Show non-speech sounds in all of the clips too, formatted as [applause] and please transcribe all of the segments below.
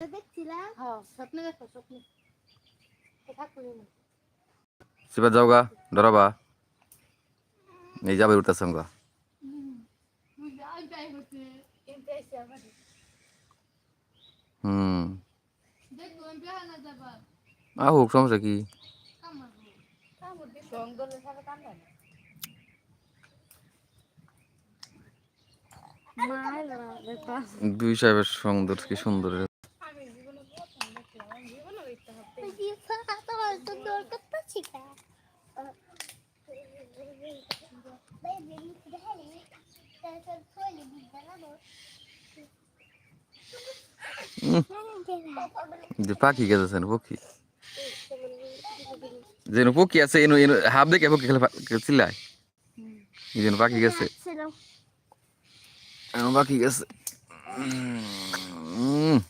দেখছিলাম? হ্যাঁ স্বপ্নে দেখো স্বপ্নে। থাকবে সিবার যাও গা ডরাবা এই যাবে উঠতেছে গা। কিন্তু হুম আহুক সমস্যা কি? দুই সাহেবের সুন্দর কি সুন্দর। যে পাখি গেছেন পক্ষী। যেন পক্ষী আছে এনো এনো হাফ দেখে পক্ষী খেলে চিল্লায়। যেন পাখি গেছে। এনো পাখি গেছে। Papa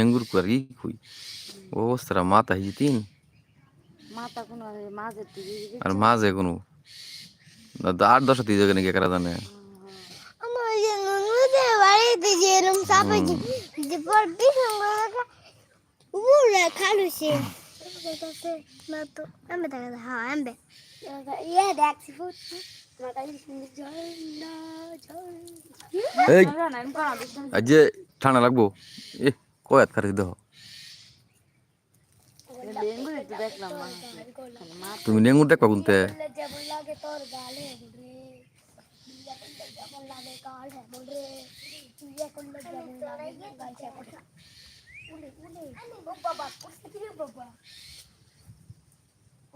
আঙ্গুর কুই আর কি কুই অবস্থাটা মাথা ও মাথা মাতা হিজি তিন আর মাঝে কোনো। আট দশ দিয়ে যাবে নাকি কারা জানে? Ama ha ambe. Iya dak si foto. Maka ini sini jalan jalan. এই না আমি আজ ঠান্ডা লাগবো এ কয়াত খারি দেহ তুমি নেঙ্গুর দেখবা গুনতে जब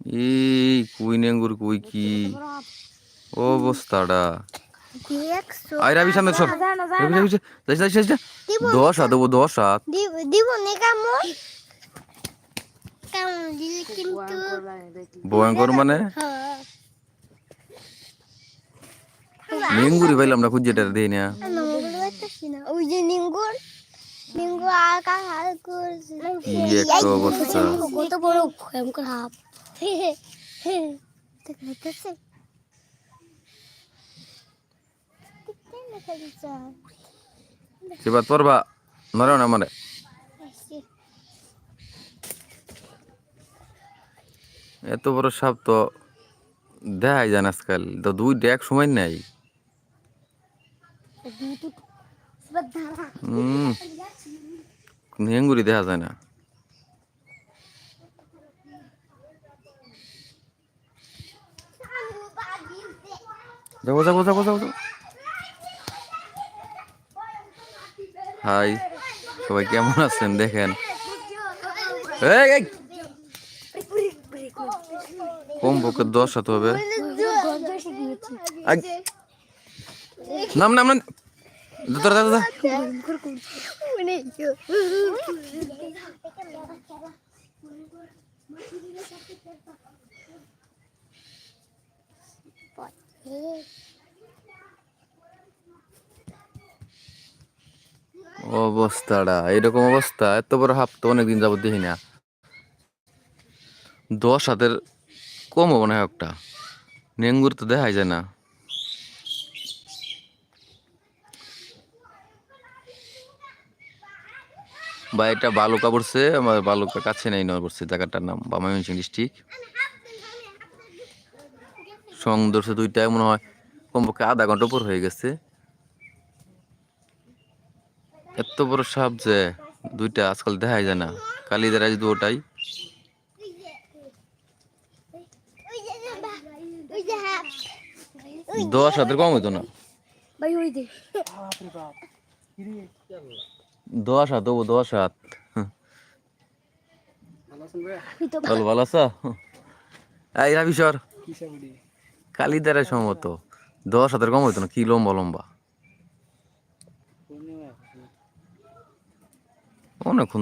এই কুই নেঙ্গুর কুই কি? অবস্থাটা। দেখছ আই রাবি সামনে সর। রাবি রাবি যাই যাই যাই দশ হাত দেবো দশ হাত। দিব দিব নে কামো কামো দিলে কিন্তু ভয়ঙ্কর মানে? হ্যাঁ। নেঙ্গুরি পাইলাম না খুঁজে বলতে পারতেছি না। ওই যে নিঙ্গুর নিঙ্গু আকা হাল করছে। অবস্থা। কত বড় ভয়ঙ্কর হাফ সেবার তোর বা না মানে। এত বড় সাপ তো দেখাই যায় না আজকাল। তো দুই ডেক সময় নেই। হুম। নেঙ্গুরি দেখা যায় না। যাব যাব যাব যাব। হাই, সবাই কেমন আছেন? দেখেন। কম পক্ষে দশ হাত হবে। নাম নাম নাম। দাদা দাদা দাদা অবস্থাটা, এরকম অবস্থা, এত বড় হাফ তো অনেকদিন যাবত দেখি না। দশ হাতের কম হব না একটা। নেঙ্গুর তো দেখাই যায় না। বা এটা বালুকা পড়ছে, আমার বালুকা কাছে নেই, নয় পড়ছে, জায়গাটার নাম বা ময়মনসিং ডিস্ট্রিক্ট। সং ধরছে দুইটায়, মনে হয়, কমপক্ষে আধা ঘণ্টা উপর হয়ে গেছে। এত বড় সাপ যে দুইটা আজকাল দেখাই যায় না। কালি আজ দুটাই ওই যে ওই দশ হাতের কম হইতো না। ভাই ওই যে। দশ হাত ও দশ হাত। চল ভালো আছো? এই রাবিশ্বর কালিদের সম্ভবত। দশ হাতের কম হইতো না কি লম্বা লম্বা। অনেকক্ষণ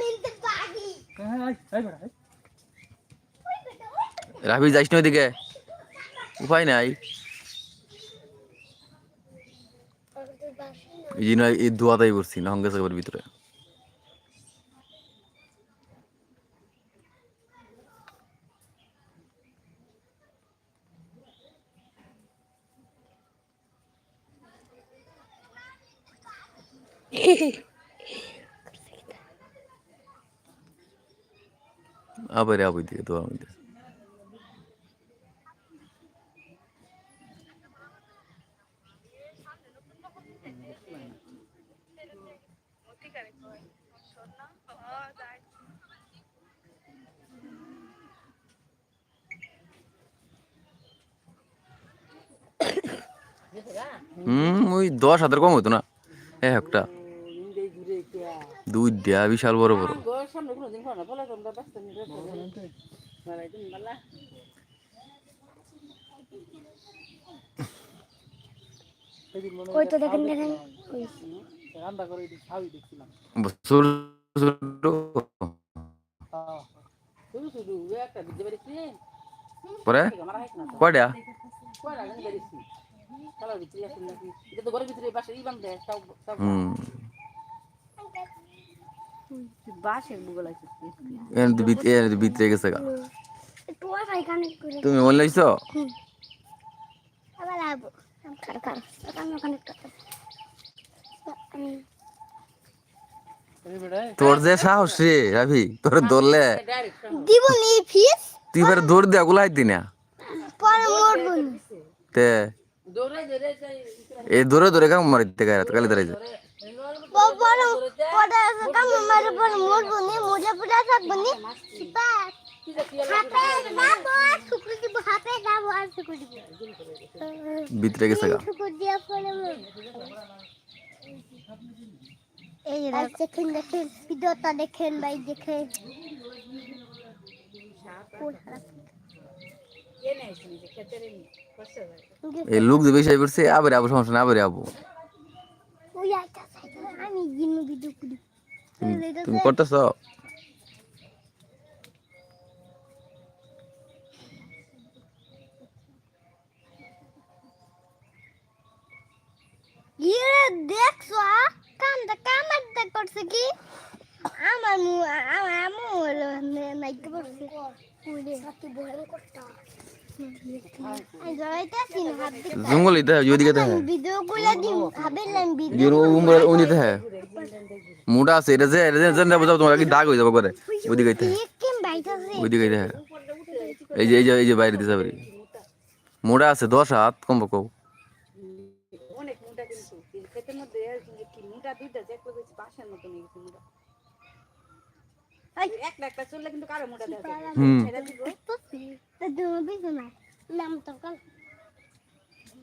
নিতে রাবি যাইস না ওইদিকে। উপায় নাই। দোয়াটাই করছি না হঙ্গে সাগরের ভিতরে। [laughs] আবার আবার দিকে দোয়া মধ্যে হুম ওই দশ হাজার কম হতো না। এক একটা। দুইটা বিশাল বড় বড়। ওই তো দেখেন দেখেন। ওই ছোট ছোট পরে? কয়টা? হুম। এর ভিতরে গেছে গা। তুমি মনে তোর যে সাহস রে রাভি তোর নি ফিস? তুই এবার দৌড় দেয়া গুলাই দি না। পরে মরবো না। তে এই দৌড়ে দৌড়ে কাম মারিতে গায়ে কালি দাঁড়াই কাম বাস ভিতরে গেছে গা। এই দেখেন দেখেন ভিডিওটা দেখেন ভাই দেখেন এই লোক যে বেশি করছে আবার আবু সমস্যা না আবার আবু ওই আইতা আমি জিনু ভিডিও করি তুমি করতেছ দেখছ কামটা কামারটা করছে কি? আমার আমার আমু হলো নাইতে পড়ছে সাথে বড় আমি জড়াইতেছি না হাত দিকে জঙ্গল ইতে ওইদিকে দেখে ভিডিও গুলা দিম ভাবিলাম ভিডিও ইউর উমরা উনি দেখে মোটা আছে এটা যে এটা যে জানতে বুঝাবো তোমার কি দাগ হয়ে যাবে করে ওইদিকে দেখে কেম বাইতাছে ওইদিকে দেখে এই যে এই যে এই যে বাইরে দিতে পারি মোটা আছে দশ হাত কম কম অনেক মোটা কিন্তু এই ক্ষেতের মধ্যে কি মোটা দুইটা যে একটা বেশি বাসার মতো নিয়ে গেছে মোটা একটা একটা চললে কিন্তু কারও মোটা দেখা যাবে হুম ছেড়ে দিব তো তুমি বিজু না নাম তো কাল নন্তে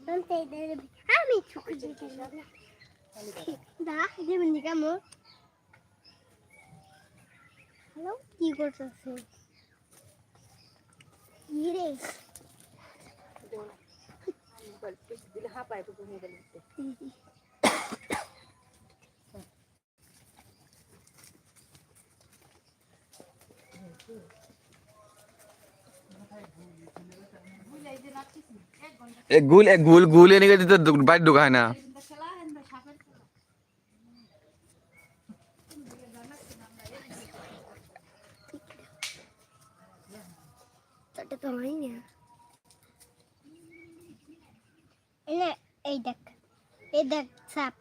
আমি দিতে দা যেমন কেমন হ্যালো কি করতেছে ইরে দিলে হাঁপায় তো গুল গুল এনে দিতে বাইরে ঢুকায় না তোটা তো হয় না এনে এই দেখ এই দেখ সাপ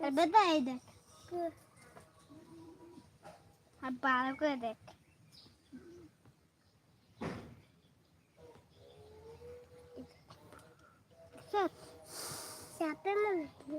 আর বেটা এই দেখ আর ভালো করে দেখ 哼，小灯笼。